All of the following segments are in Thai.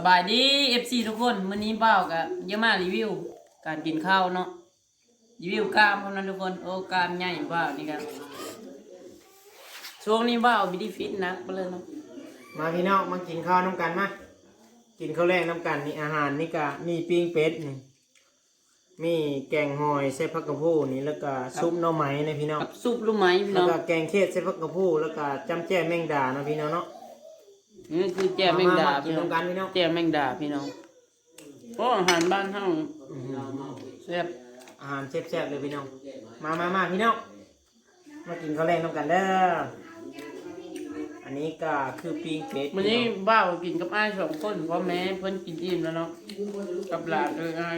สบายดี FC ทุกคนมื้อนี้เบ้ากับเยอะมากรีวิว การกินข้าวเนาะรีวิวกล้ามพวกนั้นทุกคนโอ้กล้ามใหญ่เบ้านี่ครับช่วงนี้เบ้าบิดีฟิตหนักไปเลยเนาะมาพี่น้องมากินข้าวน้ำกันมากินข้าวแรงน้ำกันนี่อาหารนี่ก็มีปิ้งเป็ดนี่มีแกงหอยใส่ผักกระพูนี่แล้วก็ซุปหน่อไม้นะพี่น้องกับซุปลูกไม้พี่แล้วน้องก็แกงเค็ดใส่ผักกระพูแล้วก็จำแจ่แมงดานะพี่น้องเนาะ นี่คือแจ่วแมงดามามากินพี่น้องร่วมกันพี่น้องแจ่วแมงดาพี่น้องโอ้อาหารบ้านเฮาอื้อหือแซ่บอาหารแซ่บๆเลยพี่น้อง มามามาพี่น้อง มากินข้าวแรงน้ำกันเด้อ อันนี้ก็คือปิ้งเป็ดมื้อนี้เบ้ากินกับอ้ายสองคนเพราะแม่เพิ่นกินอิ่มแล้วเนาะ กับหลานเลยอ้าย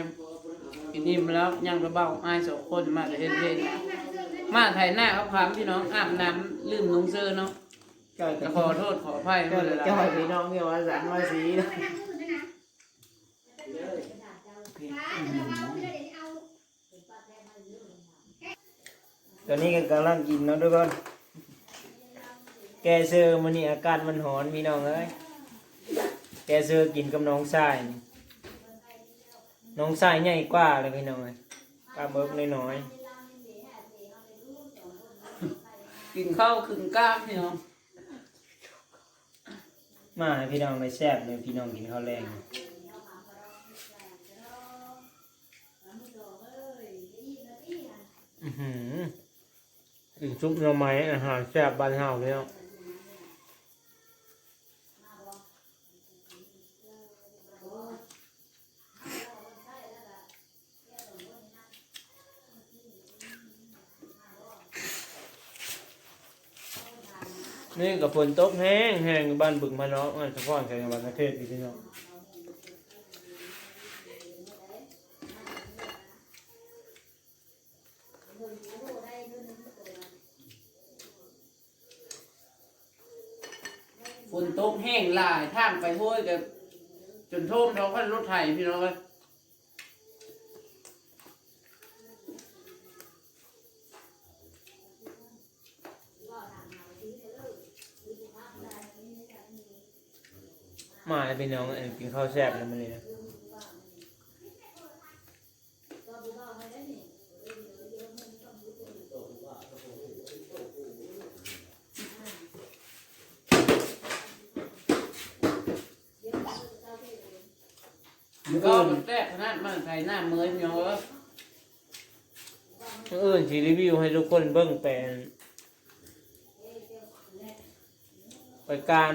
กินอิ่มแล้วยังกับเบ้าอ้ายสองคนมาแต่เฮ็ดเฮ็ดนะมาไถหน้าเขาพามพี่น้องอาบน้ำลืมลงเสื้อเนาะ จ้อยก็กับขอโทษขออภัยจ้ด้อวยยกับละจ้อยพี่น้องเนี่ยว่าสันว่าสีนะตอนนี้ก็กำลังกินเนาะทุกคนแกเซอร์มันนี่อากาศมันหอนพี่น้องเอ้ยแกเซอร์กินกับน้องชายนี่น้องชายใหญ่กว่าเลยพี่น้องเอ้ยกล้ามเอิบน้อยกินข้าวคึงกล้ามพี่น้องๆ มาให้พี่น้องได้แซ่บเลยพี่น้องกินข้าวแรงอือหือกินซุปหน่อไม้อาหารแซ่บบ้านเฮาเลย นี่กับฝนตกแห้งแห้งบ้านบึงพะเนาะอันเฉพาะในจังหวัดประเทศอีกทีเนาะฝนตกแห้งหลายท่างไปห้วยกับจนท่วมท้องคันรถไถพี่น้องเอ้ย มาให้พี่น้องเอ็นกินข้าวแซ่บแล้วมันเลยนะมันก็มันแซ่บขนาดมันใส่หน้าเมยพี่น้องเอ้ยมื้ออื่นที่รีวิวให้ทุกคนเบิ่งแปลน ไปการ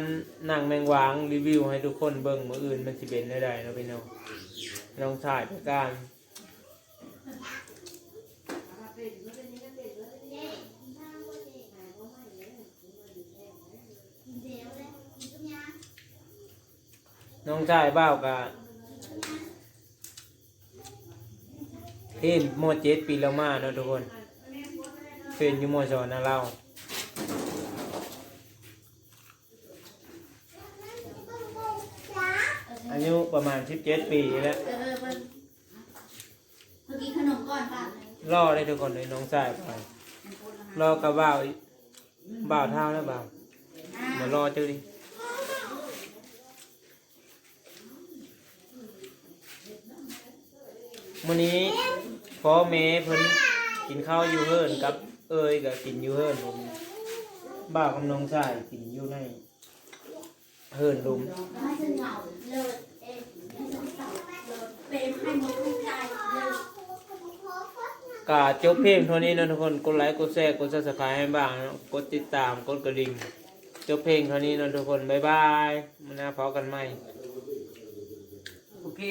นั่งแมงวางรีวิวให้ทุกคนเบิ่งมืออื่นมันสิเป็นได้ใดเนาะพี่น้องน้องชายไปการน้องชายบ้าวกะเห็นโมเจ็ดปีแล้วมาเนาะทุกคนเป็นอยู่โมสอนนะเราอายุ ประมาณสิบเจ็ดปีแล้วเออเพิ่นเมื่อกี้ขนมก่อนป่ะรอได้ทุกคนเลยน้องชายไปรอกับบ่าวอีกบ่าวเท่าแล้วบ่าวมารอเจ้าดิวันนี้พ่อแม่เพิ่นกินข้าวอยู่เฮิรนกับ เอ้ยกับกินอยู่เฮิรนผมบ่าวกับน้องชายกินอยู่ในเฮิรนลุมให้ฉันเหงาเลยเอ๊ะให้ฉันเศ ร้าเลยเป็นให้หมดทุกใจเลยกาจบเพลงเท่านี้นะทุกคนกดไลค์กดแชร์กดซับสไครต์ให้บ้างนะกดติดตามกดกระดิ่งจบเพลงเท่านี้นะทุกคนบ๊ายบายมันน่าพอกันไหมโอเค